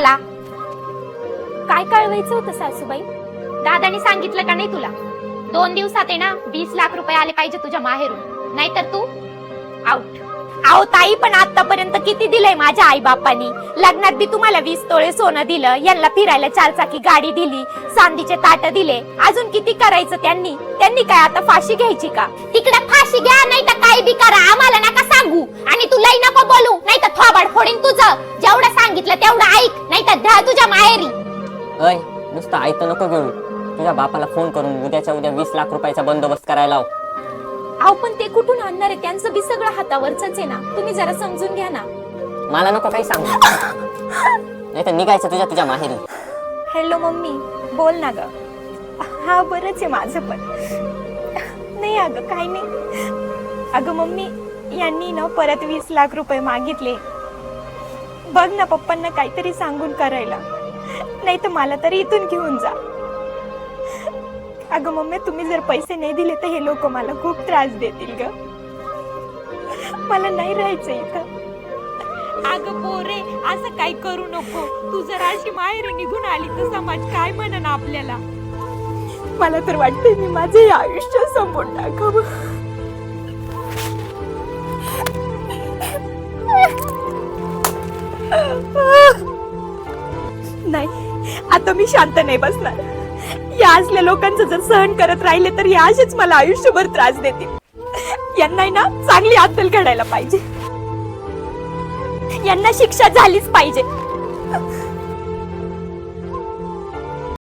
मला काय कळवायचं होतं सासूबाई? दादाने सांगितलं का नाही तुला? दोन दिवसात आहे ना वीस लाख रुपये आले पाहिजे तुझ्या माहेरून. नाहीतर तू आउट आहो ताई पण आतापर्यंत किती दिलंय माझ्या आई बापानी लग्नात बी तुम्हाला वीस तोळे सोनं दिलं यांना फिरायला चारचाकी गाडी दिली चांदीचे ताट दिले. अजून किती करायचं त्यांनी? त्यांनी काय आता फाशी घ्यायची का? तिकडे फाशी घ्या नाही तर काय बी करा. आम्हाला ना नाही तर थोबाड फोडीन तुझं. जेवढं सांगितलं तेवढं ऐक नाही तर धा तुझ्या माहेरी. अय नुसतं ऐकतं नको घेऊ तुझ्या बापाला फोन करून उद्याच्या उद्या वीस लाख रुपयाचा बंदोबस्त करायला लाव. अहो पण ते कुठून आणणार आहे? त्यांचं बी सगळं हातावरच आहे ना. तुम्ही जरा समजून घ्या ना. मला नको काही सांगू. नाही तर निघायचं तुझ्या तुझ्या माहेरी. Hello mummy. बोल ना ग. हा बरंच आहे माझं पण. नाही अगं काही नाही. अगं मम्मी यांनी ना परत वीस लाख रुपये मागितले. बघ ना पप्पांना काहीतरी सांगून करायला. नाही तर मला तरी इथून घेऊन जा. अगं मम्मी तुम्ही जर पैसे नाही दिले तर हे लोक मला खूप त्रास देतील ग. मला नाही राहायचं इथं. अगं पोरे असं काही करू नको. तू जर अशी माहेर निघून आली तर समाज काय म्हणन आपल्याला? मला तर वाटतंय मी माझं आयुष्य संपून टाकावं. नाही आता मी शांत नाही बसणार. या असल्या लोकांचं जर सहन करत राहिले तर या असेच मला आयुष्यभर त्रास देतील. यांना ना चांगली अद्दल घडायला पाहिजे. यांना शिक्षा झालीच पाहिजे.